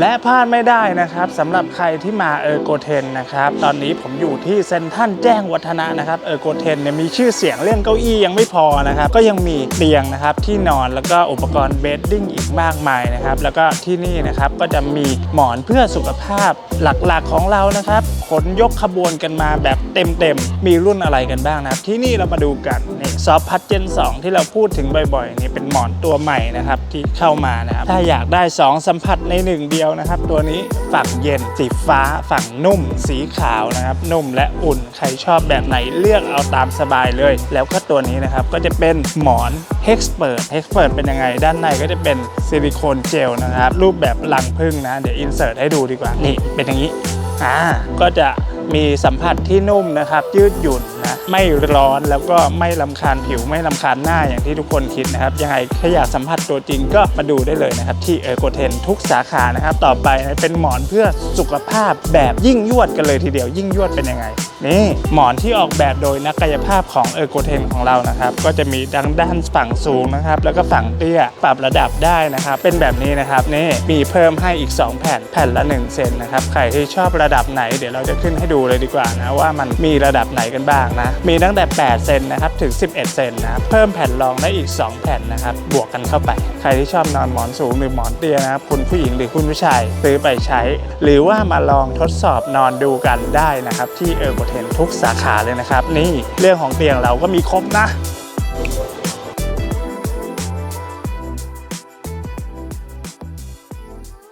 และพลาดไม่ได้นะครับสำหรับใครที่มาเออร์โกเทนนะครับ ตอนนี้ผมอยู่ที่เซนทันแจ้งวัฒนะนะครับเออร์โกเทนเนี่ยมีชื่อเสียงเรื่องเก้าอี้ยังไม่พอนะครับ ก็ยังมีเตียงนะครับที่นอนแล้วก็อุปกรณ์เบดดิ้งอีกมากมายนะครับ แล้วก็ที่นี่นะครับก็จะมีหมอนเพื่อสุขภาพหลักๆของเรานะครับขนยกขบวนกันมาแบบเต็มๆมีรุ่นอะไรกันบ้างนะครับ ที่นี่เรามาดูกัน ซอฟพัดเจน2 ที่เราพูดถึงบ่อยๆ นี่เป็นหมอนตัวใหม่นะครับที่เข้ามานะครับ ถ้าอยากได้ 2 สัมผัสในหนึ่งเดียวนะครับ ตัวนี้ฝั่งเย็นสีฟ้า ฝั่งนุ่ม สีขาวนะครับ นุ่มและอุ่นใครชอบแบบไหนเลือกเอาตามสบายเลย แล้วก็ตัวนี้นะครับก็จะเป็นหมอน Hexpert Hexpert เป็นยังไง ด้านในก็จะเป็นซิลิโคนเจลนะครับ รูปแบบลังพึ่งนะ เดี๋ยวอินเสิร์ตให้ดูดีกว่า นี่เป็นอย่างนี้อ่าก็จะมีสัมผัสที่นุ่มนะครับ ยืดหยุ่น ไม่ร้อนแล้วก็ไม่ลำคาญผิวไม่ลำคาญหน้าอย่างที่ทุกคนคิดนะครับ ยังไงถ้าอยากสัมผัสตัวจริงก็มาดูได้เลยนะครับ ที่เออโกเทนทุกสาขานะครับ ต่อไปนะเป็นหมอนเพื่อสุขภาพแบบยิ่งยวดกันเลยทีเดียวยิ่งยวดเป็นยังไง นี่หมอนที่ออกแบบโดยนักกายภาพของเออร์โกเทนของเรานะครับ ก็จะมีดังด้านฝั่งสูงนะครับ แล้วก็ฝั่งเตี้ยปรับระดับได้นะครับ เป็นแบบนี้นะครับนี่มีเพิ่มให้อีก 2 แผ่นแผ่นละ 1 เซนนะครับใครที่ชอบระดับไหนเดี๋ยวเราจะขึ้นให้ดูเลยดีกว่านะว่ามันมีระดับไหนกันบ้างนะมีตั้งแต่ 8 เซนนะครับถึง 11 เซนนะเพิ่มแผ่นรองได้อีก 2 แผ่นนะครับบวกกันเข้าไป ใครที่ชอบนอนหมอนสูงหรือหมอนเตี้ยนะครับคุณผู้หญิงหรือคุณผู้ชายซื้อไปใช้ หรือว่ามาลองทดสอบนอนดูกันได้นะครับที่เออร์โกเห็นทุกสาขาเลยนะครับ นี่เรื่องของเตียงเราก็มีครบนะ